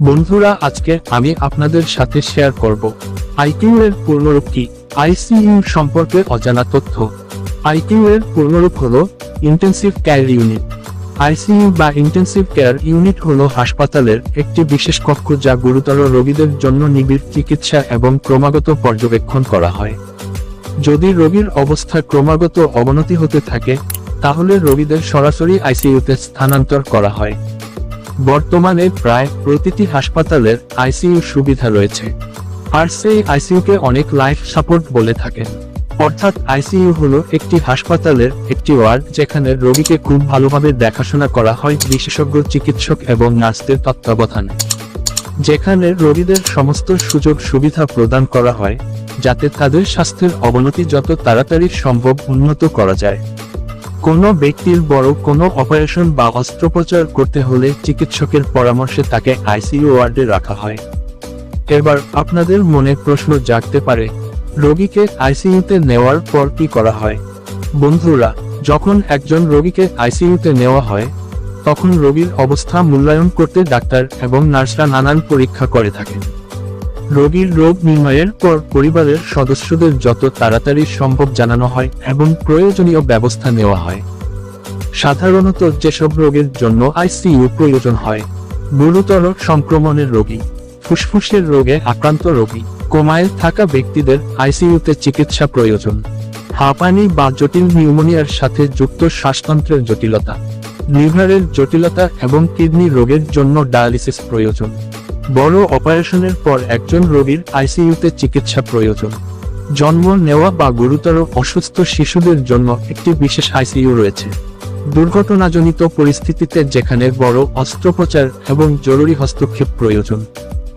বন্ধুরা, আজকে আমি আপনাদের সাথে শেয়ার করব আইকিউ এর পূর্ণরূপ কি? আইসিইউ সম্পর্কে অজানা তথ্য। আইকিউ এর পূর্ণরূপ হলো ইন্টেন্সিভ কেয়ার ইউনিট আইসিইউ বা ইন্টেন্সিভ কেয়ার ইউনিট হলো হাসপাতালের একটি বিশেষ কক্ষ যা গুরুতর রোগীদের জন্য নিবিড় চিকিৎসা এবং ক্রমাগত পর্যবেক্ষণ করা হয়। যদি রোগীর অবস্থা ক্রমাগত অবনতি হতে থাকে, তাহলে রোগীদের সরাসরি আইসিইউতে স্থানান্তর করা হয়। বর্তমানে প্রায় প্রতিটি হাসপাতালের আইসিইউ সুবিধা রয়েছে। আর সেই আইসিইউকে অনেক লাইফ সাপোর্ট বলে থাকে। অর্থাৎ আইসিইউ হলো একটি হাসপাতালের একটি ওয়ার্ড যেখানে রোগীকে খুব ভালোভাবে দেখাশোনা করা হয়, বিশেষজ্ঞ, চিকিৎসক এবং নার্সদের তত্ত্বাবধানে। যেখানে রোগীদের সমস্ত সুযোগ সুবিধা প্রদান করা হয়, যাতে তাদের স্বাস্থ্যের অবনতি যত তাড়াতাড়ি সম্ভব উন্নত করা যায়। কোনো ব্যক্তির বড় কোনো অপারেশন বা অস্ত্রোপচার করতে হলে চিকিৎসকের পরামর্শে তাকে আইসিইউ ওয়ার্ডে রাখা হয়। এবার আপনাদের মনে প্রশ্ন জাগতে পারে, রোগীকে আইসিইউতে নেওয়ার পর কি করা হয়? বন্ধুরা, যখন একজন রোগীকে আইসিইউতে নেওয়া হয়, তখন রোগীর অবস্থা মূল্যায়ন করতে ডাক্তার এবং নার্সরা নানান পরীক্ষা করে থাকেন। রোগীর রোগ নির্ণয়ের পর পরিবারের সদস্যদের যত তাড়াতাড়ি সম্ভব জানানো হয় এবং প্রয়োজনীয় ব্যবস্থা নেওয়া হয়। সাধারণত যেসব রোগের জন্য আইসিইউ প্রয়োজন হয়, গুরুতর সংক্রমণের রোগী, ফুসফুসের রোগে আক্রান্ত রোগী, কোমায় থাকা ব্যক্তিদের আইসিইউতে চিকিৎসা প্রয়োজন, হাঁপানি বা জটিল নিউমোনিয়ার সাথে যুক্ত শ্বাসতন্ত্রের জটিলতা, লিভারের জটিলতা এবং কিডনি রোগের জন্য ডায়ালিসিস প্রয়োজন। বড় অপারেশনের পর একজন রোগীর আইসিইউতে চিকিৎসা প্রয়োজন। জন্ম নেওয়া বা গুরুতর অসুস্থ শিশুদের জন্য একটি বিশেষ আইসিইউ রয়েছে। দুর্ঘটনাজনিত পরিস্থিতিতে যেখানে বড় অস্ত্রোপচার এবং জরুরি হস্তক্ষেপ প্রয়োজন।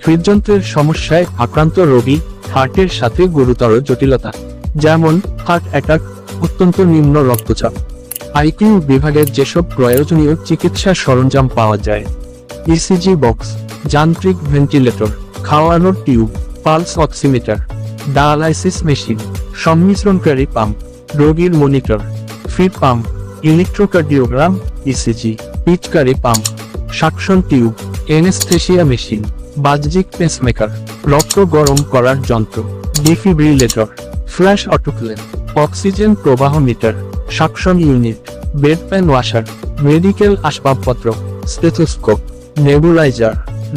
হৃদযন্ত্রের সমস্যায় আক্রান্ত রোগী হার্টের সাথে গুরুতর জটিলতা, যেমন হার্ট অ্যাটাক, অত্যন্ত নিম্ন রক্তচাপ। আইকিউ বিভাগের যেসব প্রয়োজনীয় চিকিৎসা সরঞ্জাম পাওয়া যায় ইসিজি বক্স যান্ত্রিক ভেন্টিলেটর খাওয়ানোর tube pulse oximeter dialysis machine সংমিশ্রণকারী pump রোগীর monitor free pump electrocardiogram ECG পিচকারি pump suction tube anaesthesia machine বাহ্যিক পেসমেকার রক্ত গরম করার যন্ত্র ডিফিব্রিলেটর ফ্ল্যাশ অটোক্লেন অক্সিজেন প্রবাহ meter suction unit bed pan washer medical আসবাবপত্র স্টেথোস্কোপ নেবুলাইজার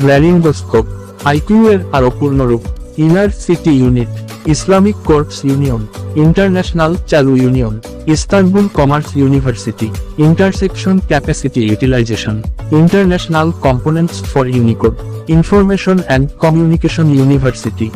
ল্যারিঙ্গোস্কোপ আইকিউ এর আরও পূর্ণরূপ inner city unit, Islamic courts union, international চালু union, Istanbul commerce university, intersection capacity utilisation, international components for Unicode, information and communication university.